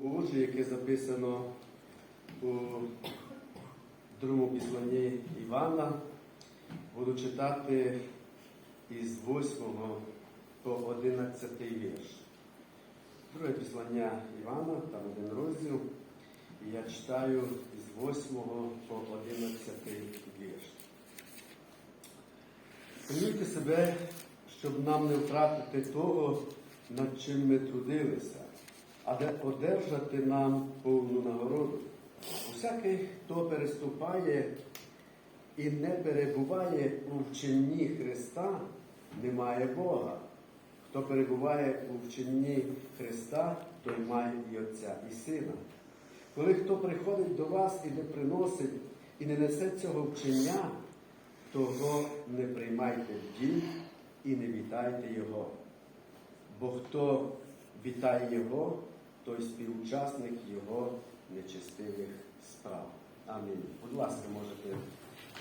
Боже, яке записано у другому післанні Івана, буду читати із 8 по 11 вірш. Друге післання Івана, там один розділ, і я читаю із 8 по 11 вірш. Прийміть себе, щоб нам не втратити того, над чим ми трудилися, але одержати нам повну нагороду. Усякий, хто переступає і не перебуває у вченні Христа, не має Бога. Хто перебуває у вченні Христа, той має і Отця, і Сина. Коли хто приходить до вас і не приносить, і не несе цього вчення, того не приймайте в дім і не вітайте Його. Бо хто вітає Його, той співучасник Його нечестивих справ. Амінь. Будь ласка, можете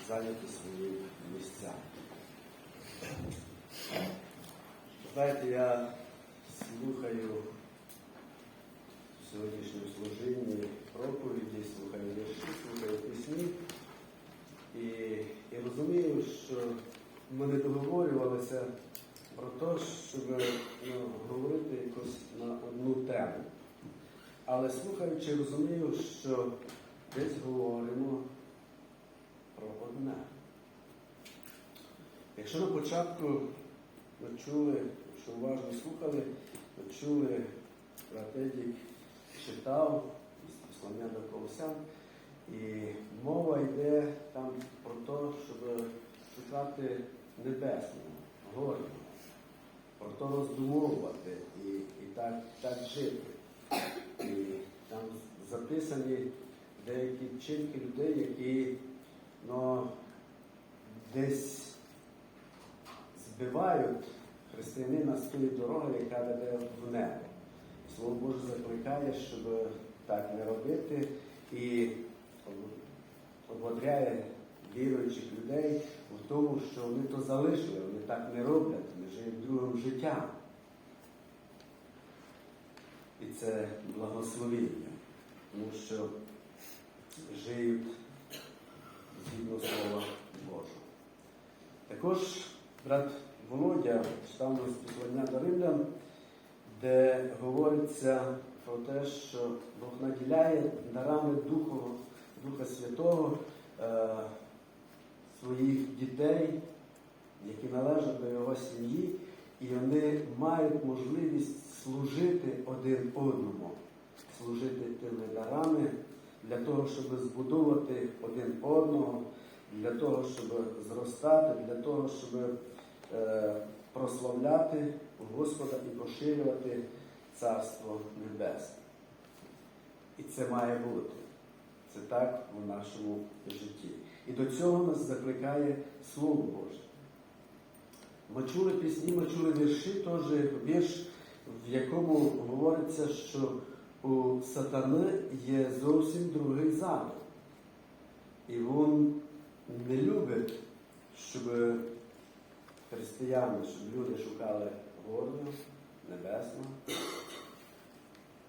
зайняти свої місця. Знаєте, я слухаю в сьогоднішньому проповіді, слухаю вірші, слухаю пісні. І, і розумію, що ми не договорювалися про те, щоб ну, говорити Але слухаючи, розумію, що десь говоримо про одне. Якщо на початку ми чули, що уважно слухали, ми чули, брат Едік читав послання до Колосян, і мова йде там про те, щоб шукати небесного, горного, про те роздумовувати і, і так, так жити. І там записані деякі вчинки людей, які ну, десь збивають християнина з тої дороги, яка веде в небо. Слово Боже закликає, щоб так не робити, і ободряє віруючих людей в тому, що вони то залишили, вони так не роблять, вони живуть другим життям. І це благословіння, тому що живуть згідно Слова Божого. Також брат Володя читав нас послання до Римлян, де говориться про те, що Бог наділяє дарами Духу, Духа Святого е, своїх дітей, які належать до його сім'ї, і вони мають можливість служити один одному, служити тими дарами для того, щоб збудувати один одного, для того, щоб зростати, для того, щоб е, прославляти Господа і поширювати Царство Небесне. І це має бути. Це так у нашому житті. І до цього нас закликає Слово Боже. Ми чули пісні, ми чули вірші, теж вірш, в якому говориться, що у сатани є зовсім другий задум. І він не любить, щоб християни, щоб люди шукали гордо, небесно.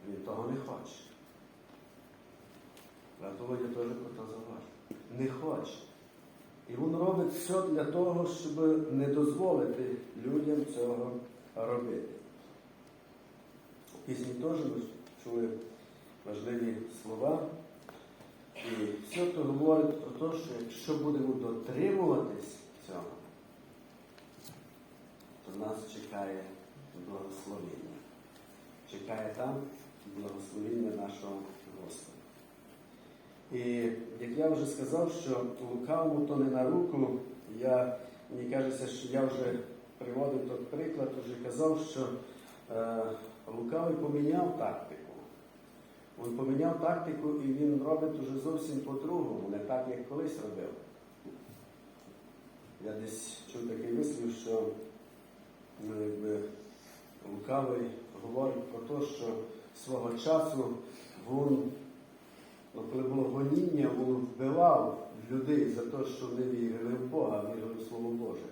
Він того не хоче. Володя теж про це зауважив. Не хоче. І він робить все для того, щоб не дозволити людям цього робити. Пісні теж ми чули важливі слова. І все то говорить про те, що якщо будемо дотримуватись цього, то нас чекає благословення. Чекає там благословення нашого Господа. І як я вже сказав, що лукавому то не на руку, я, мені кажеться, що я вже приводив той приклад, вже казав, що е, лукавий поміняв тактику. Він поміняв тактику і він робить уже зовсім по-другому, не так, як колись робив. Я десь чув такий вислів, що ну, якби, лукавий говорить про те, що свого часу він Ну, коли було гоніння, він вбивав людей за те, що не вірили в Бога, вірили в Слово Боже.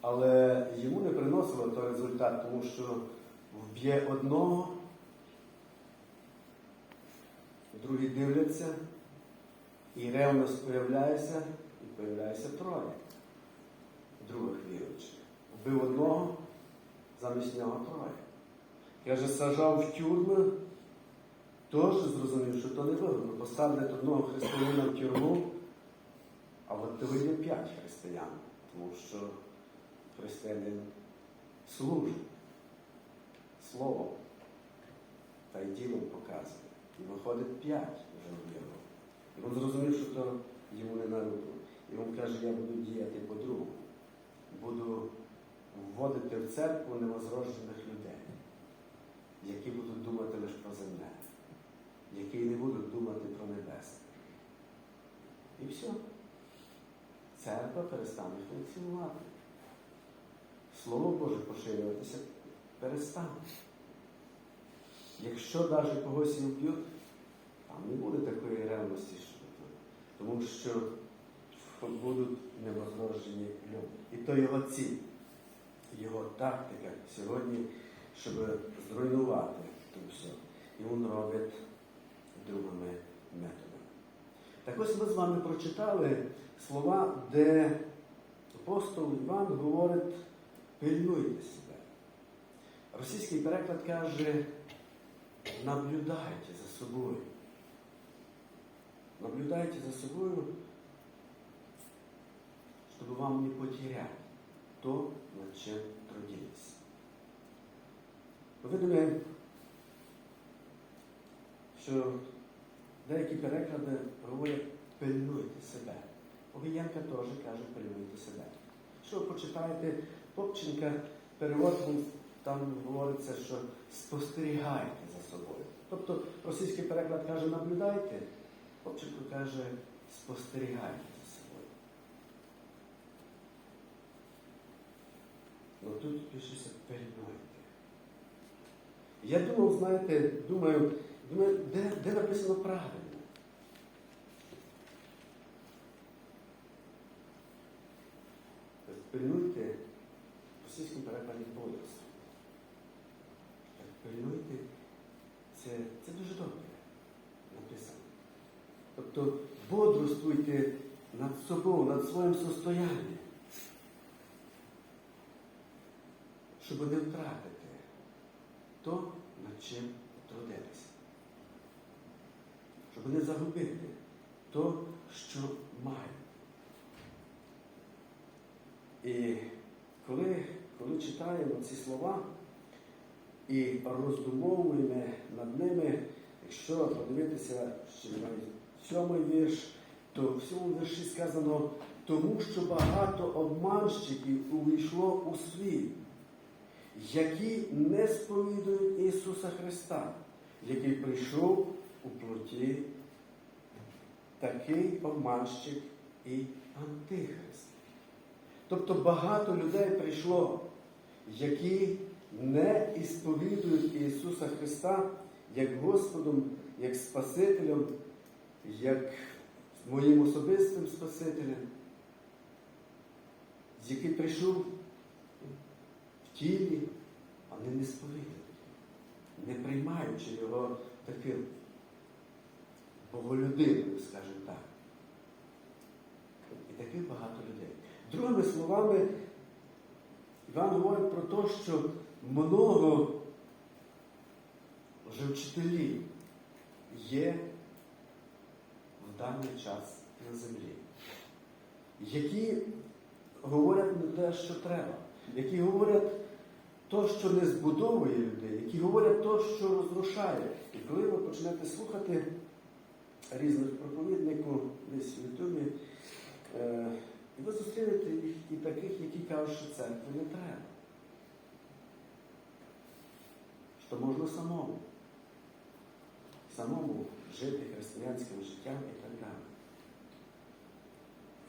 Але йому не приносило той результат, тому що вб'є одного, другі дивляться, і ревність появляється, і появляється троє других віруючих. Вбив одного, замість нього троє. Каже, сажав в тюрми, теж зрозумів, що то не вигодно. Поставлять одного християнина в тюрму, а от то вийде п'ять християн, тому що християнин служить словом та й ділом показує. І виходить п'ять його. І він зрозумів, що то йому не на руку. І він каже, я буду діяти по-другому. Буду вводити в церкву невозроджених людей, які будуть думати лише про земне, які не будуть думати про небесне. І все. Церква перестане функціонувати. Слово Боже поширюватися перестане. Якщо навіть когось і вб'ють, там не буде такої ревності, що то. тому що будуть невозроджені люди. І то його ціль, його тактика сьогодні, щоб зруйнувати то все. І він робить другими методами. Так ось ми з вами прочитали слова, де апостол Іван говорить, пильнуйте себе. Російський переклад каже, наблюдайте за собою. Наблюдайте за собою, чтобы вам не потерять то, над чем трудились. Ви думаєте, що деякі переклади говорять пильнуйте себе. Огієнка теж каже пильнуйте себе. Якщо ви почитаєте Попченка, перевод там говориться, що спостерігайте за собою. Тобто російський переклад каже наблюдайте, Попченко каже спостерігайте за собою. Ну тут пишеться пильнуйте. Я думав, знаєте, думаю, думаю де, де написано правильно? Пильнуйте в російському перекладі бодрство. Пильнуйте, це, це дуже добре написано. Тобто бодрствуйте над собою, над своїм состоянням, щоб не втратити то, над чим трудилися. Щоб не загубити то, що мають. І коли, коли читаємо ці слова і роздумовуємо над ними, якщо подивитися ще сьомий вірш, то в цьому вірші сказано, тому що багато обманщиків увійшло у світ, які не сповідують Ісуса Христа, який прийшов у плоті, такий обманщик і антихрист. Тобто багато людей прийшло, які не ісповідують Ісуса Христа як Господом, як Спасителем, як моїм особистим Спасителем, який прийшов в тілі, але не сповідують, не приймаючи його таким боголюдиною, скажімо так. І таких багато людей. Другими словами, Іван говорить про те, що много вже вчителів є в даний час на землі, які говорять не те, що треба, які говорять то, що не збудовує людей, які говорять то, що розрушає. І коли ви почнете слухати різних проповідників десь в Ютубі, е, і ви зустрінете їх і таких, які кажуть, що церкви не треба. Що можна самому, самому жити християнським життям і так далі.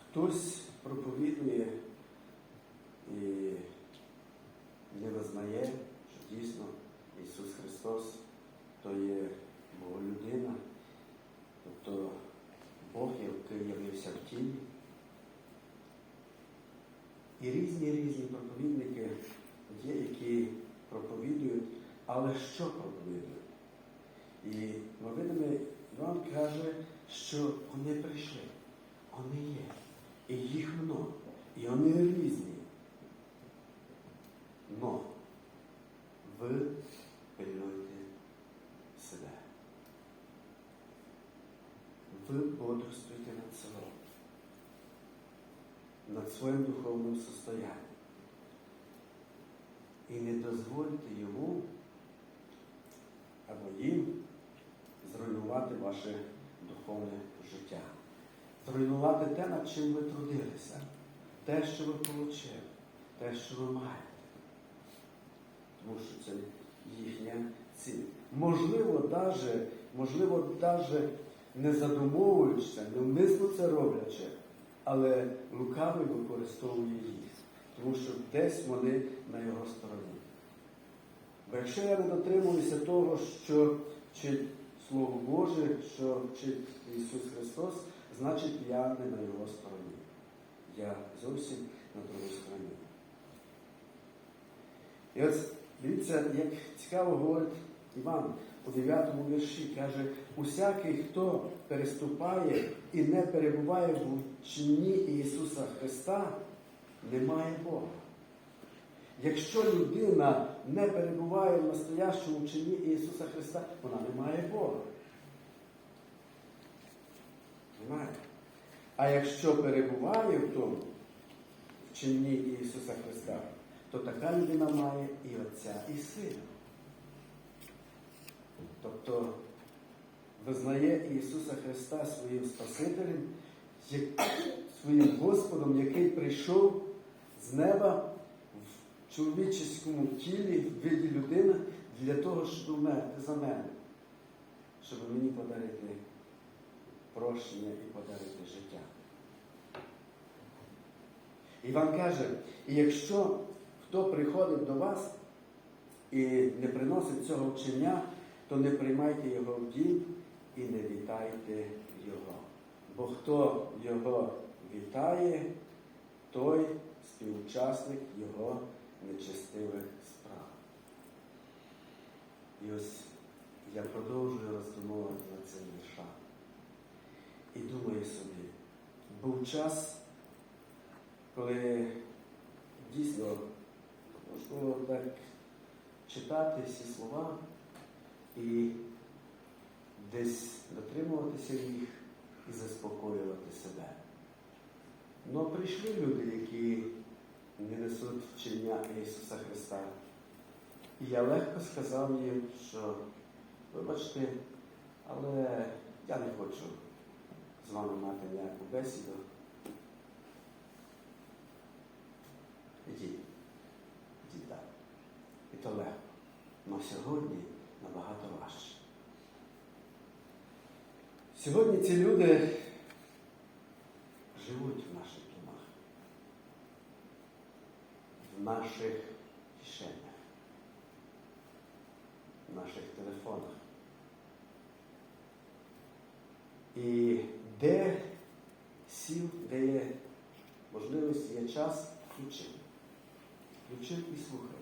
Хтось проповідує і не визнає, що дійсно Ісус Христос то є Бога людина, тобто Бог, який явився в тілі. І різні різні проповідники є, які проповідують, але що проповідують? І ми видимо, Іван каже, що вони прийшли. Вони є. І їх много. І вони різні. Но ви пильнуйте себе. Ви бодрствуйте над собою, над своїм духовним состоянням. І не дозвольте йому або їм зруйнувати ваше духовне життя. Зруйнувати те, над чим ви трудилися, те, що ви отримали, те, що ви маєте. Тому що це їхня ціль. Можливо, даже, можливо, даже не задумовуючися, невмисно це роблячи, але лукавий використовує їх, тому що десь вони на його стороні. Бо якщо я не дотримуюся того, що вчить Слово Боже, що вчить Ісус Христос, значить я не на Його стороні. Я зовсім на другій стороні. І ось дивіться, як цікаво говорить Іван у 9 вірші, каже, усякий, хто переступає і не перебуває в вченні Ісуса Христа, не має Бога. Якщо людина не перебуває в настоящому вченні Ісуса Христа, вона не має Бога. Немає. А якщо перебуває в тому вченні Ісуса Христа, то така людина має і Отця, і Сина. Тобто визнає Ісуса Христа своїм Спасителем, своїм Господом, який прийшов з неба в чоловічому тілі, в виді людини, для того, щоб умерти за мене, щоб мені подарити прощення і подарити життя. Іван каже, і якщо хто приходить до вас і не приносить цього вчення, то не приймайте його в дім і не вітайте його. Бо хто його вітає, той співучасник його нечестивих справ. І ось я продовжую роздумовувати над цим віршам. І думаю собі, був час, коли дійсно можна було так читати всі слова і десь дотримуватися їх і заспокоювати себе. Ну прийшли люди, які не несуть вчення Ісуса Христа. І я легко сказав їм, що, вибачте, але я не хочу з вами мати ніяку бесіду. Ідіть, ідіть далі. І то легко. Але сьогодні набагато важче. Сьогодні ці люди живуть в наших домах, в наших кишенях, в наших телефонах. І де сів, де є можливість, є час, включив. Включив і слухай.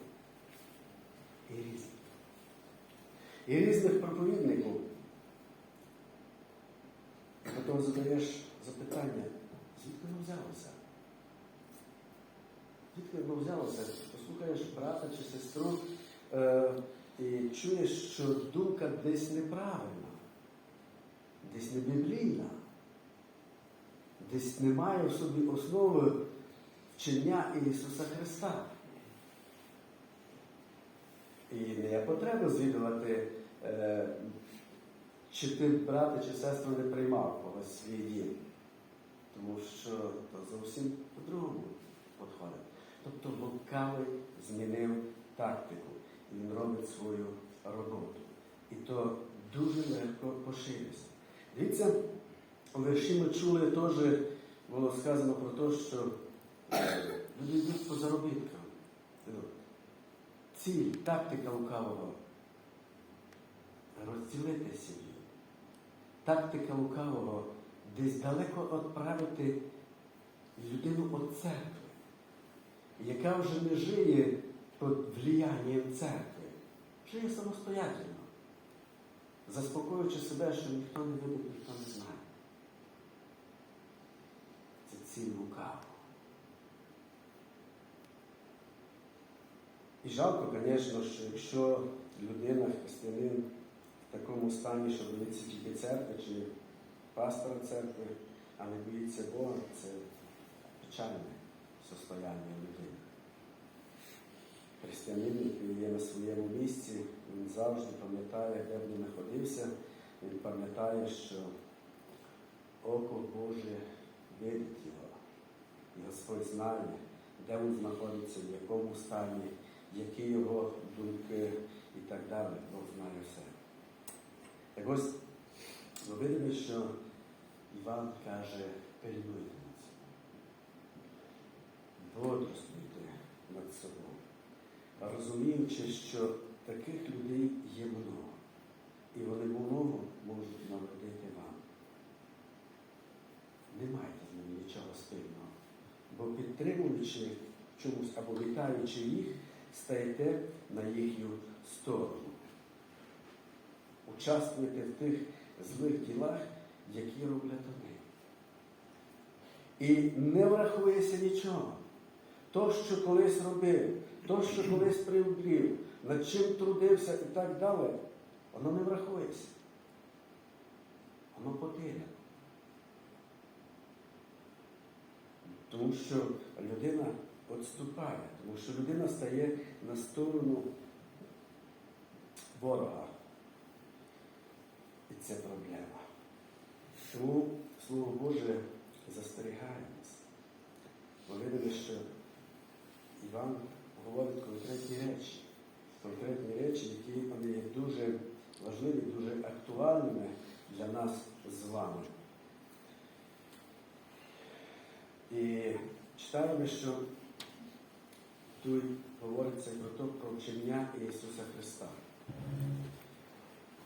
І різних. І різних проповідників. Потім задаєш запитання, звідки воно взялося? Звідки воно взялося? Послухаєш брата чи сестру е, і чуєш, що думка десь неправильна, десь не біблійна, десь немає в собі основи вчення Ісуса Христа. І не є потреба звідувати, е, чи ти, брате, чи сестру не приймав когось свій дім. Тому що то зовсім по-другому підходить. Тобто лукавий змінив тактику, він робить свою роботу. І то дуже легко поширюється. Дивіться, вірші ми чули теж, було сказано про те, що е, люди йдуть по заробіткам. Ціль, тактика лукавого розділити сім'ю. Тактика лукавого десь далеко відправити людину від церкви, яка вже не жиє під влиянням церкви, жиє самостоятельно, заспокоюючи себе, що ніхто не видить, ніхто не знає. Це ціль лукаво. І жалко, звісно, що якщо людина, християнин в такому стані, що боїться тільки церкви чи пастора церкви, а не боїться Бога, це печальне состояння людини. Християнин, який є на своєму місці, він завжди пам'ятає, де б він знаходився, він пам'ятає, що око Боже видить його. І Господь знає, де він знаходиться, в якому стані, які його думки і так далі. Бог знає все. Так ось ми видимо, що Іван каже, пильнуйте над собою. Бодрствуйте над собою. Розуміючи, що таких людей є много. І вони много можуть народити вам. Не майте з ними нічого спільного. Бо підтримуючи чомусь або вітаючи їх, стаєте на їхню сторону. Участвуєте в тих злих ділах, які роблять вони. І не врахується нічого. То, що колись робив, то, що колись приобрів, над чим трудився і так далі, воно не врахується. Воно потеряно. Тому що людина відступає, тому що людина стає на сторону ворога. І це проблема. Тому Слово Боже застерігає нас. Ми видимо, що Іван говорить конкретні речі, конкретні речі, які є дуже важливі, дуже актуальними для нас з вами. І читаємо, що тут говориться про то, про вчення Ісуса Христа.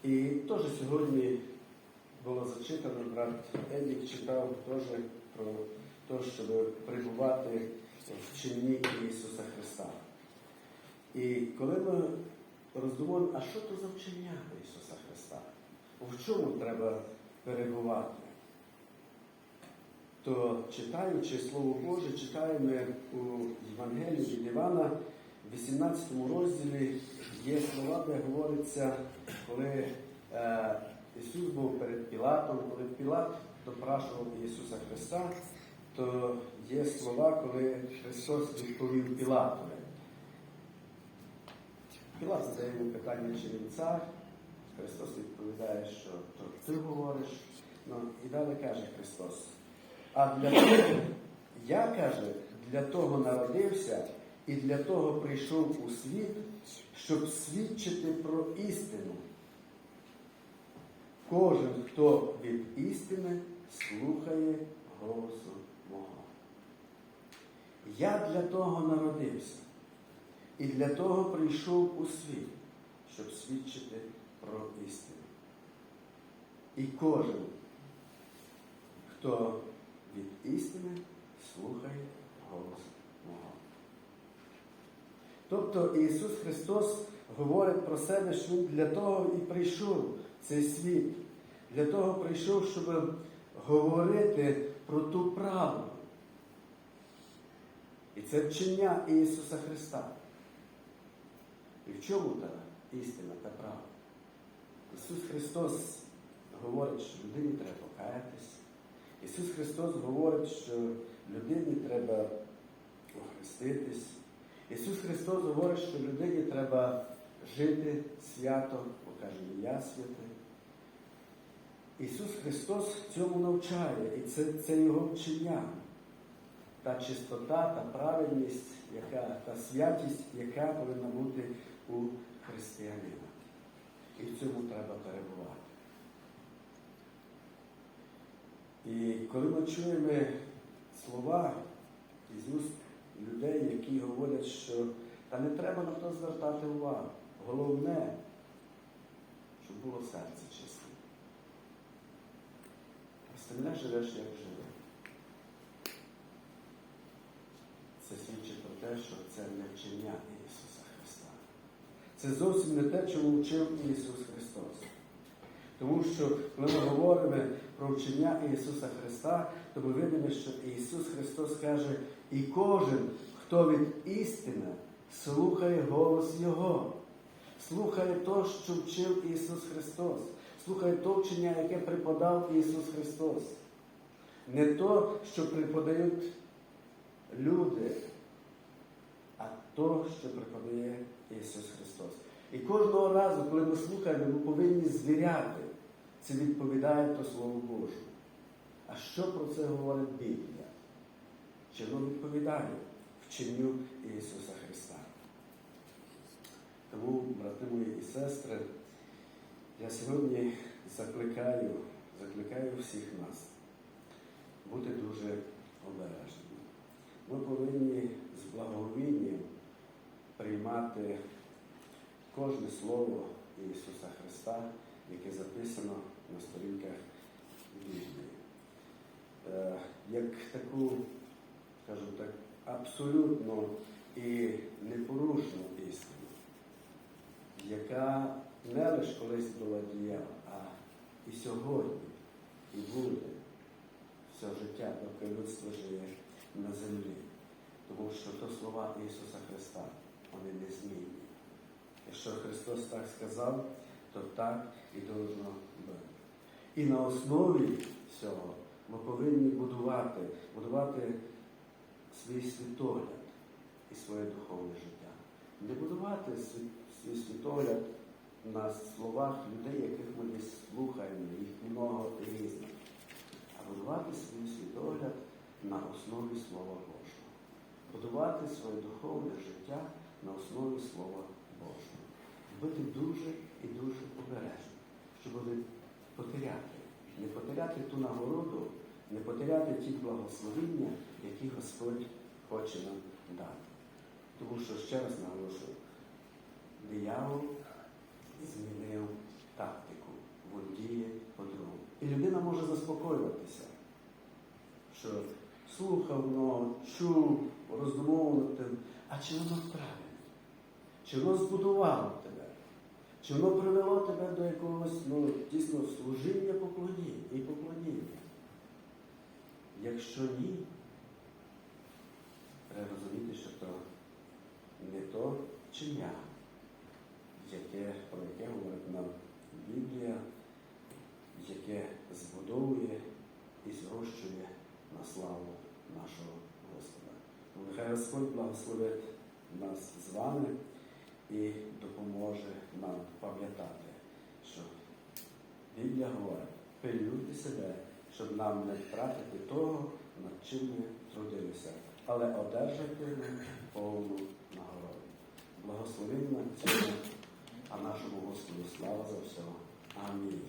І теж сьогодні було зачитано, брат Едік читав теж про те, щоб прибувати в вченні Ісуса Христа. І коли ми роздумуємо, а що то за вчення Ісуса Христа? В чому треба перебувати? То читаючи Слово Боже, читаємо у Євангелії від Івана, в 18 розділі є слова, де говориться, коли е, Ісус був перед Пілатом, коли Пілат допрашував Ісуса Христа, то є слова, коли Христос відповів Пілатові. Пілат задає йому питання, чи він цар. Христос відповідає, що то ти говориш. Ну, і далі каже Христос. А для того, я каже, для того народився і для того прийшов у світ, щоб свідчити про істину. Кожен, хто від істини слухає голосу мого. Я для того народився і для того прийшов у світ, щоб свідчити про істину. І кожен, хто від істини слухає голос мого. Тобто Ісус Христос говорить про себе, що Він для того і прийшов цей світ, для того прийшов, щоб говорити про ту правду. І це вчення Ісуса Христа. І в чому та істина та правда? Ісус Христос говорить, що людині треба покаятись. Ісус Христос говорить, що людині треба охреститись. Ісус Христос говорить, що людині треба жити свято, бо каже, я святий. Ісус Христос цьому навчає, і це, це Його вчення. Та чистота, та правильність, яка, та святість, яка повинна бути у християнина. І в цьому треба перебувати. І коли ми чуємо слова із уст людей, які говорять, що та не треба на то звертати увагу. Головне, щоб було серце чисте. Остальне живеш, як живе. Це свідчить про те, що це не вчення Ісуса Христа. Це зовсім не те, чому вчив Ісус Христос. Тому що коли ми говоримо про вчення Ісуса Христа, то ми видимо, що Ісус Христос каже, і кожен, хто від істини слухає голос Його, слухає то, що вчив Ісус Христос, слухає то вчення, яке преподав Ісус Христос. Не то, що преподають люди, а то, що преподає Ісус Христос. І кожного разу, коли ми слухаємо, ми повинні звіряти, це відповідає то Слово Боже. А що про це говорить Біблія? Чи воно відповідає вченню Ісуса Христа? Тому, брати мої і сестри, я сьогодні закликаю, закликаю всіх нас бути дуже обережними. Ми повинні з благовінням приймати кожне слово Ісуса Христа, яке записано на сторінках Біблії. Е, Як таку, скажу так, абсолютно і непорушну істину, яка не лише колись була діяла, а і сьогодні, і буде все життя, доки людство живе на землі. Тому що то слова Ісуса Христа, вони не змінні. Якщо Христос так сказав, то так і должно бути. І на основі цього ми повинні будувати, будувати свій світогляд і своє духовне життя. Не будувати свій, світогляд на словах людей, яких ми десь слухаємо, їх много різних, а будувати свій світогляд на основі Слова Божого. Будувати своє духовне життя на основі Слова Божого. Бути дуже і дуже обережним, щоб не потеряти, не потеряти ту нагороду, не потеряти ті благословення, які Господь хоче нам дати. Тому що, ще раз наголошую, диявол змінив тактику, він діє по-другому. І людина може заспокоюватися, що слухав много, чув, роздумовував а чи воно правильно? Чи воно збудувало тебе? Чи воно привело тебе до якогось ну, дійсно служіння поклоніння і поклоніння? Якщо ні, треба розуміти, що то не то вчення, яке, про яке говорить нам Біблія, яке збудовує і зрощує на славу нашого Господа. Нехай Господь благословить нас з вами і допоможе нам пам'ятати, що Біблія говорить, пильнуйте себе, щоб нам не втратити того, над чим ми трудилися, але одержати повну нагороду. Благословенна цьому, а нашому Господу слава за все. Амінь.